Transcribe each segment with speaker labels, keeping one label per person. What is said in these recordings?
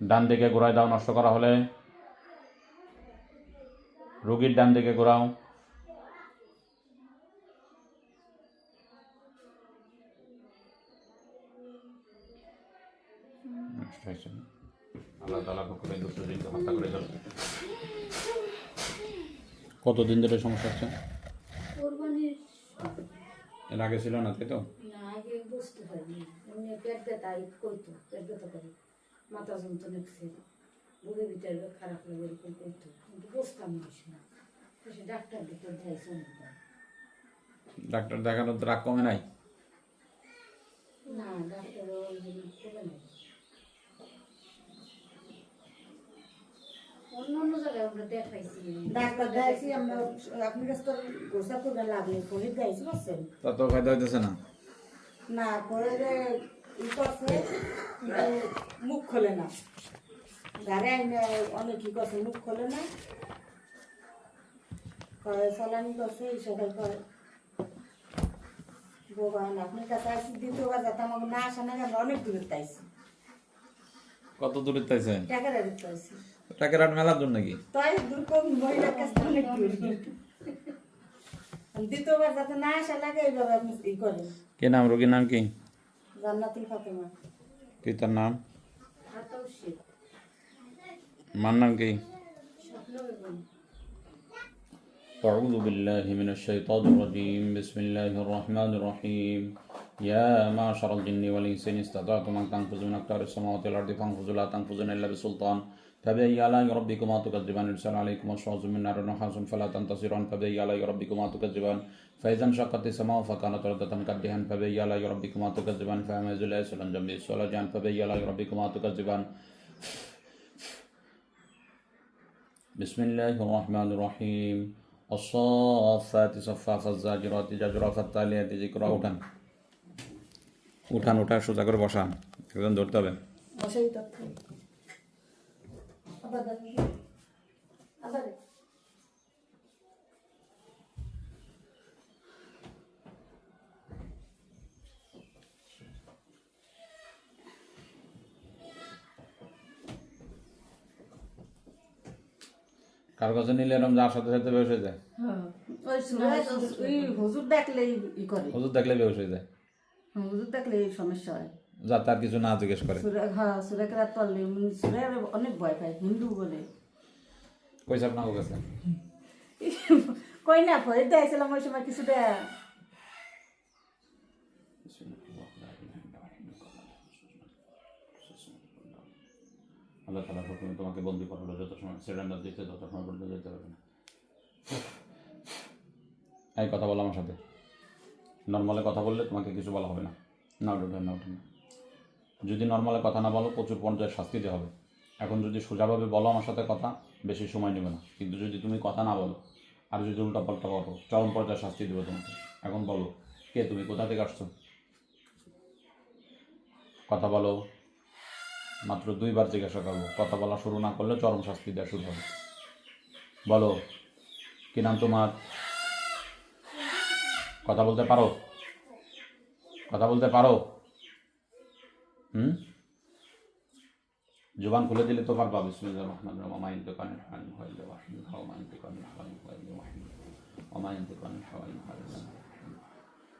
Speaker 1: ডান দিকে ঘোরায় দাও নষ্ট করা হলে। রুগীর ডান দিকে ঘোরাও? আল্লাহ তালা হত্যা করে কতদিন ধরে সমস্যা হচ্ছে? এর আগে ছিল না তাই তো?
Speaker 2: না আগে বুঝতে এমনি পেট ব্যথা করতো পেট ব্যথা করে। মাথা যন্ত্রণা ছিল বুড়ি ভিতরে খারাপ লাগে এরকম করতো। কিন্তু বুঝতাম না না। সে ডাক্তার ভিতর অনেকবার
Speaker 1: ডাক্তার দেখানোর রাগ কমে নাই?
Speaker 2: না ডাক্তার করে নাই। অন্য অন্য জায়গায় আমরা দেখাইছি।
Speaker 3: ডাক্তার দেখাইছি আমরা আপনার কাছে তো গোসা করবে লাগলে ফোনে দেখাইছি বুঝছেন?
Speaker 1: তা তো ফায়দা হইতেছে না।
Speaker 3: না যে ই করছে মুখ খোলে না। ঘরে আইনে অনেক ই করছে মুখ খোলে না। সালামি করছে? এই সবাই কয় ভগবান আপনার কাছে আসি দ্বিতীয়বার যাতে আমাকে না আসা না আমরা অনেক দূরে তাইছি
Speaker 1: কত দূরে তাইছে
Speaker 3: টাকা দিতে পাইছি
Speaker 1: টাকের আট মেলার জন্য নাকি
Speaker 3: তাই দূর কম মহিলার কাছে অনেক দূর দ্বিতীয়বার যাতে না আসা লাগে এইভাবে আপনি ই করেন।
Speaker 1: কি নাম রোগীর নাম কি?
Speaker 3: জান্নাতুল ফাতেমা
Speaker 1: কি তার নাম
Speaker 2: হাতাও শীত
Speaker 1: মার নাম কি
Speaker 2: স্বপ্ন এবং
Speaker 1: أعوذ بالله من الشيطان الرجيم بسم الله الرحمن الرحيم يا معشر الجن والإنس إن استطعتم أن تنفذوا من أقطار السماوات والأرض فانفذوا لا تنفذون إلا بسلطان فبأي آلاء ربكما تكذبان يرسل عليكم الشواظ من نار ونحاس فلا تنتصرون فبأي آلاء ربكما تكذبان فإذا انشقت السماء فكانت وردة كالدهن فبأي آلاء ربكما تكذبان فأميز الأيس جنب السولجان فبأي آلاء ربكما تكذبان بسم الله الرحمن الرحيم الصافات صفا فالزاجرات زجرا فالتاليات ذكرا উঠান উঠান উঠান সোজা করে বসান একদম ধরতে হবে
Speaker 3: বসাই তথ্য
Speaker 1: কার কাছে নিলে এরকম যার সাথে সাথে বেউস হয়ে যায়।
Speaker 3: ওই সুরায় ওই হুজুর দেখলেই ই করে।
Speaker 1: হুজুর দেখলে বেউস হয়ে যায়।
Speaker 3: হুজুর দেখলে এই সমস্যা হয়।
Speaker 1: যা তার কিছু না জিজ্ঞেস করে।
Speaker 3: হ্যাঁ সুরা কেরাত পড়লে সুরা অনেক ভয় পায় হিন্দু বলে।
Speaker 1: কইছে আপনার কাছে
Speaker 3: কই না ভয় দিয়েছিলাম ওই সময় কিছু দেয়
Speaker 1: আল্লাহ তালা হুকুমে তোমাকে বন্দি করালো যত সময় সিলিন্ডার দিতে তত সময় পর্যন্ত যেতে পারবে না। এই কথা বলো আমার সাথে। নর্মালে কথা বললে তোমাকে কিছু বলা হবে না। না ওঠে না ওঠে না। যদি নর্মালে কথা না বলো, প্রচুর পর্যায়ে শাস্তি দেওয়া হবে। এখন যদি সোজাভাবে বলো আমার সাথে কথা, বেশি সময় নেবে না। কিন্তু যদি তুমি কথা না বলো, আর যদি উল্টা পাল্টা বলো, চরম পর্যায়ে শাস্তি দেবে তোমাকে। এখন বলো, কে তুমি, কোথা থেকে আসছো? কথা বলো, মাত্র দুইবার জিজ্ঞাসা করব কথা বলা শুরু না করলে চরম শাস্তি দেওয়া শুরু হবে। বলো, কি নাম তোমার? কথা বলতে পারো? কথা বলতে পারো? হুম? জুবান খুলে দিলে তো পারবা বিসমিল্লাহ ইনতিকানিল হাওয়াইন হাওয়াইল ওয়াহিদ ওমা ইনতিকানিল হাওয়াইন হাওয়াইল ওয়াহিদ ওমা ইনতিকানিল হাওয়াইন হাওয়াইল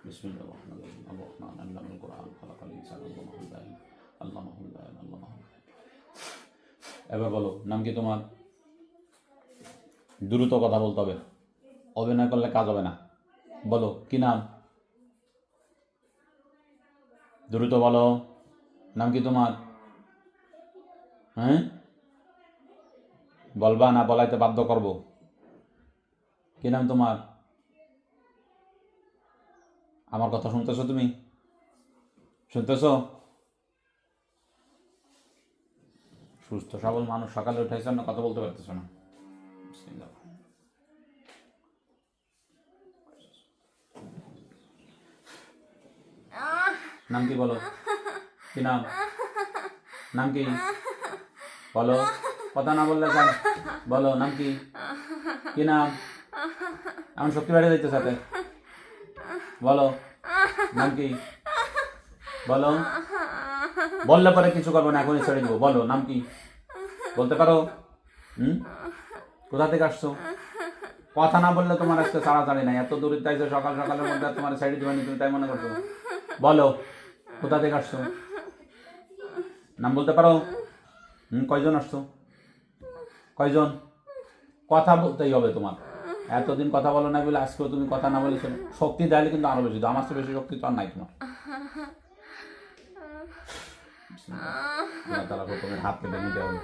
Speaker 1: বিসমিল্লাহ রহমান রহিম। রহমান আল্লাহুল কোরআন ইনসান আল্লামাহুল বায়ান আল্লামাহুল এবার বলো, নাম কি তোমার? দ্রুত কথা বলতে হবে। অভিনয় করলে কাজ হবে না। বলো, কি নাম? দ্রুত বলো। নাম কি তোমার? হ্যাঁ? বলবা না বলাইতে বাধ্য করব। কি নাম তোমার? আমার কথা শুনতেছো তুমি? শুনতেছো? সুস্থ সবল মানুষ সকালে উঠাইছে না কথা বলতে পারতেছো না। নাম কি বলো? কি নাম? নাম কি? বলো। কথা না বললে স্যার বলো, নাম কি? কি নাম? এমন শক্তি বেড়ে যাইতে সাথে। বলো। নাম কি? বলো। বললে পরে কিছু করব না, এখনই ছেড়ে দিব। বলো, নাম কি? বলতে পারো? হুম? কোথা থেকে আসছো? কথা না বললে তোমার আজকে তাড়াতাড়ি নাই। এত দূরে তাইছো সকাল সকালের মধ্যে তোমার সাইডে দিবানি তুমি তাই মনে করছ? বলো, কোথা থেকে আসছো? নাম বলতে পারো? হুম, কয়জন আসছো? কয়জন? কথা বলতেই হবে তোমার। এতদিন কথা বলো না বলে আজকেও তুমি কথা না বলে শোনো। শক্তি দেয়ালে কিন্তু আরও বেশি, আমার চেয়ে বেশি শক্তি তো আর নাই তোমার। আল্লাহ তাআলা প্রথমে হাত কেটে নিতে হবে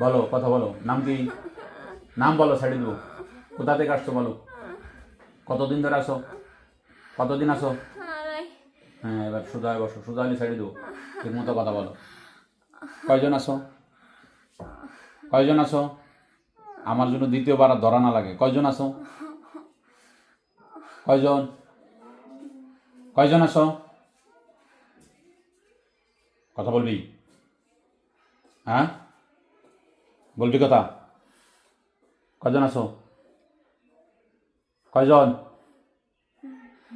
Speaker 1: বলো, কথা বলো। নাম কি? নাম বলো সাইডে দেবো। কোথা থেকে আসছো বলো? কতদিন ধরে আসো? কতদিন আসো? হ্যাঁ এবার সোজা বসো, সোজা হলে সাইডে দেবো। ঠিক মতো কথা বলো। কয়জন আসো কয়জন আসো আমার জন্য দ্বিতীয়বার আর ধরা না লাগে। কয়জন আসো কয়জন? কয়জন আসো কথা বলবি? হ্যাঁ? বলবি কথা? কয়জন আসো কয়জন?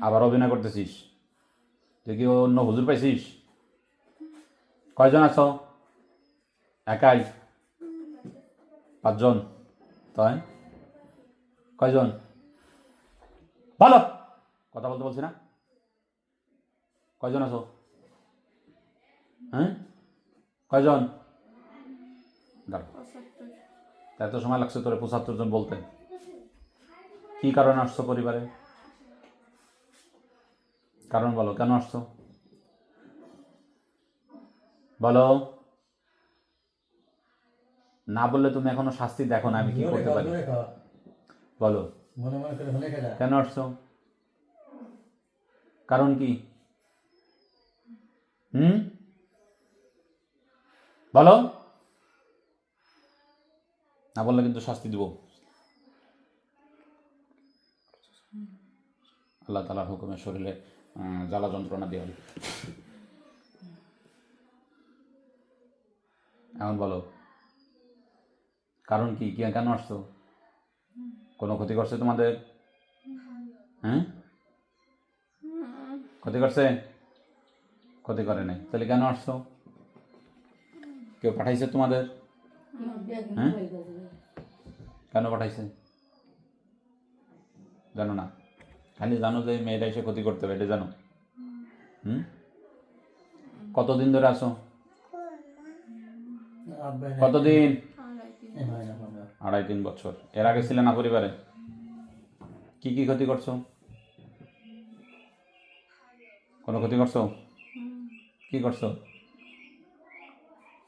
Speaker 1: আবার অভিনয় করতেছিস? তুই কি অন্য হুজুর পাইছিস? কয়জন আছো? একাই? পাঁচজন। তাই? কয়জন? ভালো। কথা বলতে বলছি না। কয়জন আছো? হ্যাঁ? কয়জন? এত সময় লাগছে তোরে পঁচাত্তর জন বলতে। কি কারণে আসছো পরিবারে? কারণ বলো কেন আসছো? বলো। না বললে তুমি এখনও শাস্তি দেখো না আমি কি করতে পারি? বলো। কেন আসছো? কারণ কি? হুম? বলো। না বললে কিন্তু শাস্তি দিব। আল্লাহ তালার হুকুমে শরীরে জ্বালা যন্ত্রণা হবে এখন বলো, কারণ কি? কি কেন আসছো? কোনো ক্ষতি করছে তোমাদের? হ্যাঁ? ক্ষতি করছে? ক্ষতি করে নাই। তাহলে কেন আসছো? কেউ পাঠাইছে তোমাদের? হ্যাঁ? কেন পাঠাইছে? জানো না। খালি জানো যে মেয়েটা এসে ক্ষতি করতে হবে এটা জানো? হুম? কতদিন ধরে আসো কতদিন। আড়াই তিন বছর। এর আগে ছিলে না পরিবারে? কি কি ক্ষতি করছ? কোনো ক্ষতি করছ? কি করছ?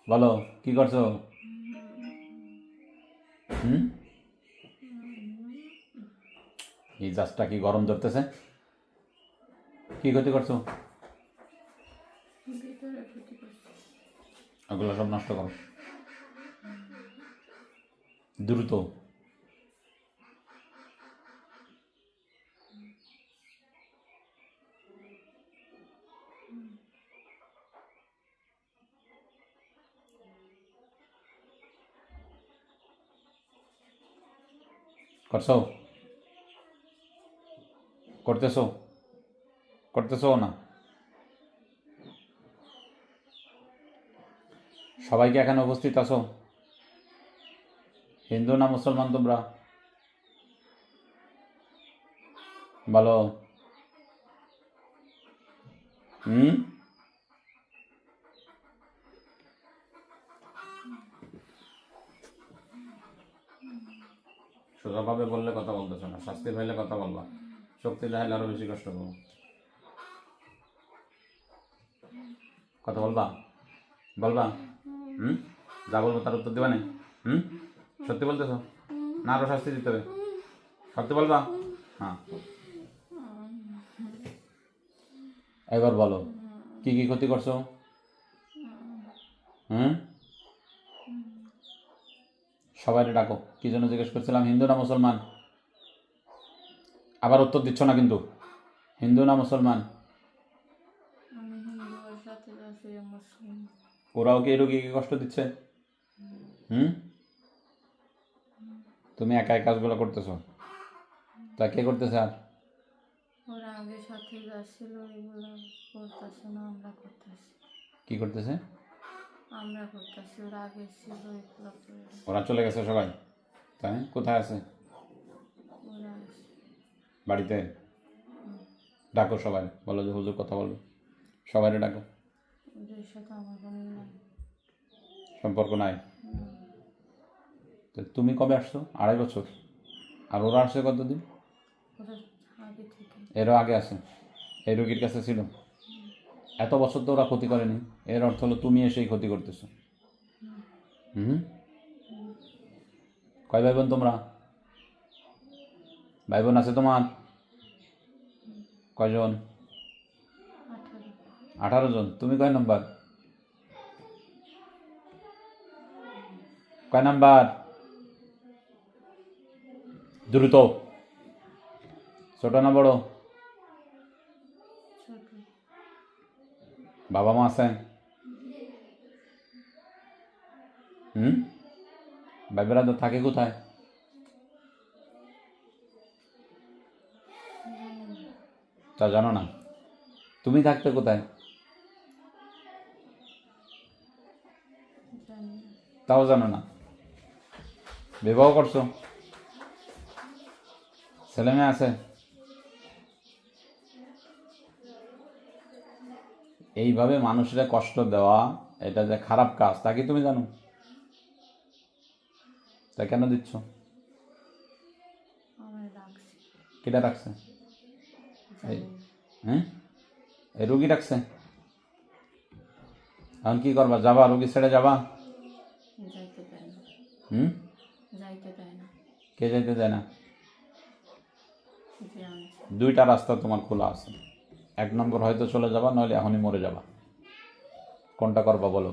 Speaker 1: বলো, কি করছ? হুম? এই জাজটা কি গরম ধরতেছে? কি ক্ষতি করছ? ওগুলো সব নষ্ট করো। দ্রুত। করছ? করতেছো করতেছো না সবাইকে এখানে উপস্থিত আছো। হিন্দু না মুসলমান তোমরা? বলো হুম? সোজাভাবে বললে কথা বলতেছো না, শাস্তি পাইলে কথা বলবা। শক্তি দেখাইলে আরও বেশি কষ্ট পাবো। কথা বলবা? বলবা? হুম? যা বলব তার উত্তর দেবা না। হুম? সত্যি বলতেছো? না আরও শাস্তি দিতে হবে। সত্যি বলবা? হ্যাঁ। এবার বলো, কি কি ক্ষতি করছ? হুম? সবাই ডাকো। কি জন্য জিজ্ঞেস করছিলাম? হিন্দু না মুসলমান? আবার উত্তর দিচ্ছ না কিন্তু? হিন্দু না মুসলমান? ওরাও কি রোগী কষ্ট দিচ্ছে? হুম? তুমি একাই কাজগুলো করতেছো? তা কে করতেছে আর?
Speaker 4: ওরা আগে সাথে যাচ্ছিল এগুলো করতেছে না আমরা করতেছি।
Speaker 1: কি করতেছে?
Speaker 4: আমরা ওরা আগে ছিল এগুলো
Speaker 1: ওরা চলে গেছে সবাই। তাই? কোথায় আছে? বাড়িতে ডাকো সবাই বলো যে হুজুর কথা বলবে। সবাই ডাকো। সম্পর্ক নাই? তো তুমি কবে আসছো? আড়াই বছর। আর ওরা আসছে কতদিন? এরও আগে আছে। এই রোগীর কাছে ছিল। এত বছর তো ওরা ক্ষতি করেনি। এর অর্থ হলো তুমি এসেই ক্ষতি করতেছো। হুম। কয় ভাই বোন তোমরা? ভাই বোন আছে তোমার? কয়জন?
Speaker 4: আঠারো
Speaker 1: জন। তুমি কয় নাম্বার? কয় নাম্বার? দ্রুত। ছোট না বড়? বাবা মা আছে? হুম? ভাই তো থাকে কোথায়? তা জানো না। তুমি থাকতে কোথায়? তাও জানো না। বিবাহ করছ? ছেলে মেয়ে আছে? এইভাবে মানুষের কষ্ট দেওয়া এটা যে খারাপ কাজ তা কি তুমি জানো? তা কেন দিচ্ছ? কেটা রাখছে হ্যাঁ? এই রুগী রাখছে এখন কি করবা? যাবা? রুগী ছেড়ে যাবা?
Speaker 4: যাইতে
Speaker 1: হুম?
Speaker 4: যাইতে
Speaker 1: কে যেতে দেয় না? দুইটা রাস্তা তোমার খোলা আছে। এক নম্বর হয়তো চলে যাবা নইলে এখনই মরে যাবা। কোনটা করবা বলো?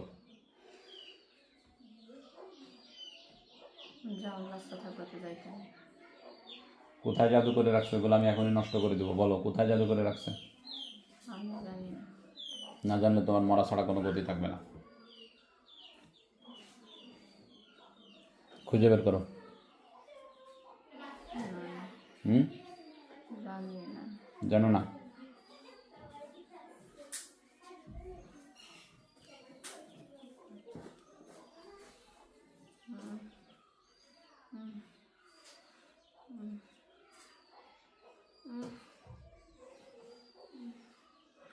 Speaker 4: যাওয়ার রাস্তা থাকতে যাইতে
Speaker 1: কোথায় জাদু করে রাখছো এগুলো আমি এখনই নষ্ট করে দেবো বলো কোথায় জাদু করে রাখছে?
Speaker 4: না।
Speaker 1: জানলে তোমার মরা ছাড়া কোনো গতি থাকবে না। খুঁজে বের করো। হুম?
Speaker 4: জানো না?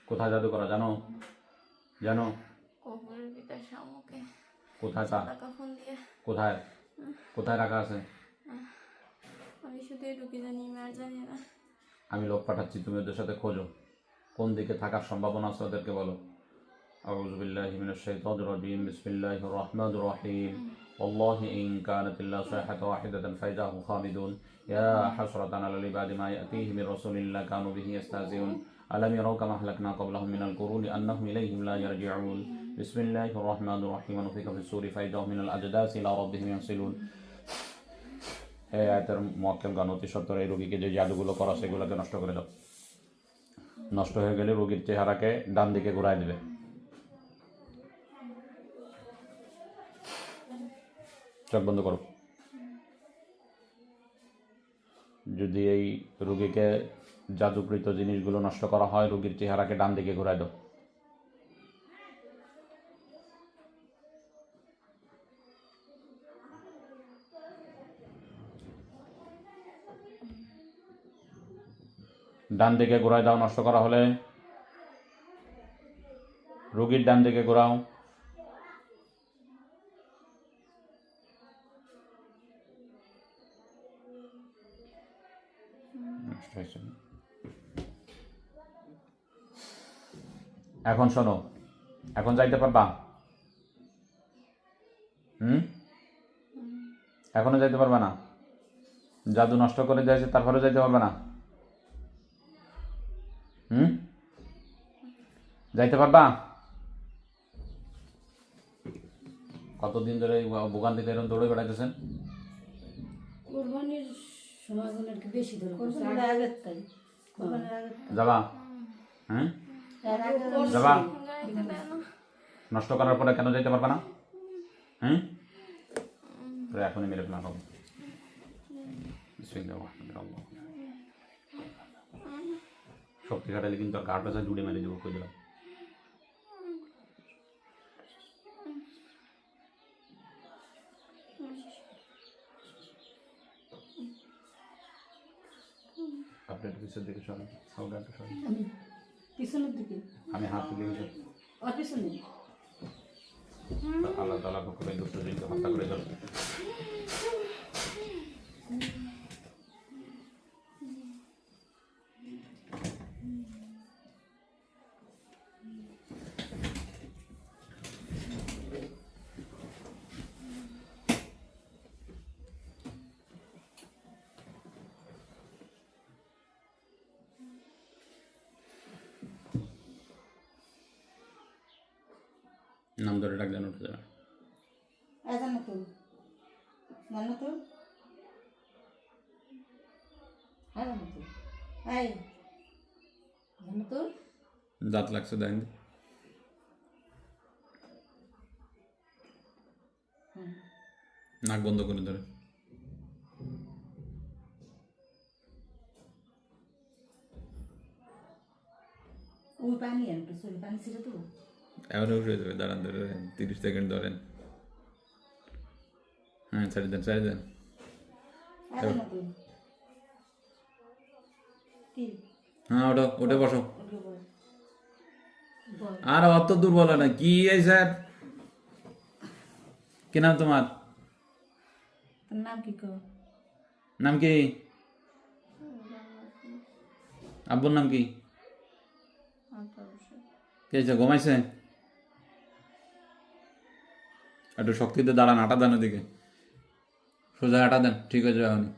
Speaker 1: কোথায় জাদু করা জানো জানো
Speaker 4: কবরের ভিতর শামুকে
Speaker 1: কোথায় তা
Speaker 4: টাকা ফোন দিয়ে
Speaker 1: কোথায় কোথায় রাখা আছে
Speaker 4: আমি শুধু এটুকু জানি আমি আর জানি না
Speaker 1: আমি লোক পাঠাচ্ছি তুমি ওদের সাথে খোঁজো কোন দিকে থাকার সম্ভাবনা আছে ওদেরকে বলো أعوذ بالله من الشيطان الرجيم بسم الله الرحمن الرحيم والله إن كانت إلا صيحة واحدة فإذا هم خامدون يا حسرة على العباد ما يأتيه من رسول الله كانوا به يستهزئون আলম ইয়ারাউকা মা হালাকনা ক্বাবলাহুম মিনাল কুরুনি আন্নাহুম ইলাইহিম লা ইয়ারজিউন বিসমিল্লাহির রহমানির রহিম নুফিকা ফিস সূরি ফাইদাহুম মিনাল আজদাস ইলা রাব্বিহিম ইয়াসিলুন হে আয়াতের মক্কেল গান, অতি সত্তর এই রোগীকে যে জাদুগুলো করা সেগুলোকে নষ্ট করে দাও। নষ্ট হয়ে গেলে রোগীর চেহারাকে ডান দিকে ঘুরাই দেবে। চোখ বন্ধ করো। যদি এই রোগীকে জাদুকৃত জিনিসগুলো নষ্ট করা হয়, রোগীর চেহারাকে ডান দিকে ঘুরাই দাও। ডান দিকে ঘোরায় দাও, নষ্ট করা হলে। রোগীর ডান দিকে ঘোরাও। এখন শোনো এখন যাইতে পারবা? হুম? এখনও যাইতে পারবা না? জাদু নষ্ট করে দিয়েছে তারপরে যাইতে পারবে না? হুম? যাইতে পারবা? কতদিন ধরে এই ভোগান্তিতে এরকম দৌড়ে বেড়াইতেছেন?
Speaker 2: কোরবানির সময় বেশি ধরে
Speaker 3: আগের
Speaker 1: যাবা? হ্যাঁ যাবা? নষ্ট করার পরে কেন যাইতে পারবা না? হুম? এখনই মেরে ফেলা শক্তি খাটালে কিন্তু গাড় পেছা জুড়ে মেরে দেবো কই দিলাম আপডেট দেখে চলো সব
Speaker 2: গাড়টা পিছনের দিকে?
Speaker 1: আমি হাত তুলে গেছি
Speaker 2: আর পিছনে?
Speaker 1: আল্লাহ তালা জিনকে হত্যা করে দেন নাম ধরে ডাক দেন উঠে যাবে
Speaker 3: এই জানো তো। জানো তো।
Speaker 2: হ্যাঁ জানো তো।
Speaker 3: এই
Speaker 2: তো।
Speaker 1: দাঁত লাগছে দেখেন নাক বন্ধ করে ধরে।
Speaker 3: ওই পানি আর একটু পানি ছিল তো।
Speaker 1: এমন উঠে যাবে দাঁড়ান ধরে তিরিশ সেকেন্ড ধরেন। হ্যাঁ ছেড়ে দেন ছেড়ে দেন। হ্যাঁ ওটা ওটা বসো। আর অত দুর্বল না। কি এই স্যার? কি নাম তোমার?
Speaker 3: নাম কি
Speaker 1: নাম কি? আব্বুর নাম কি? কে ঘুমাইছে? একটু শক্তিতে দাঁড়ান আটা দেন ওদিকে। সোজা আটা দেন ঠিক আছে যাবে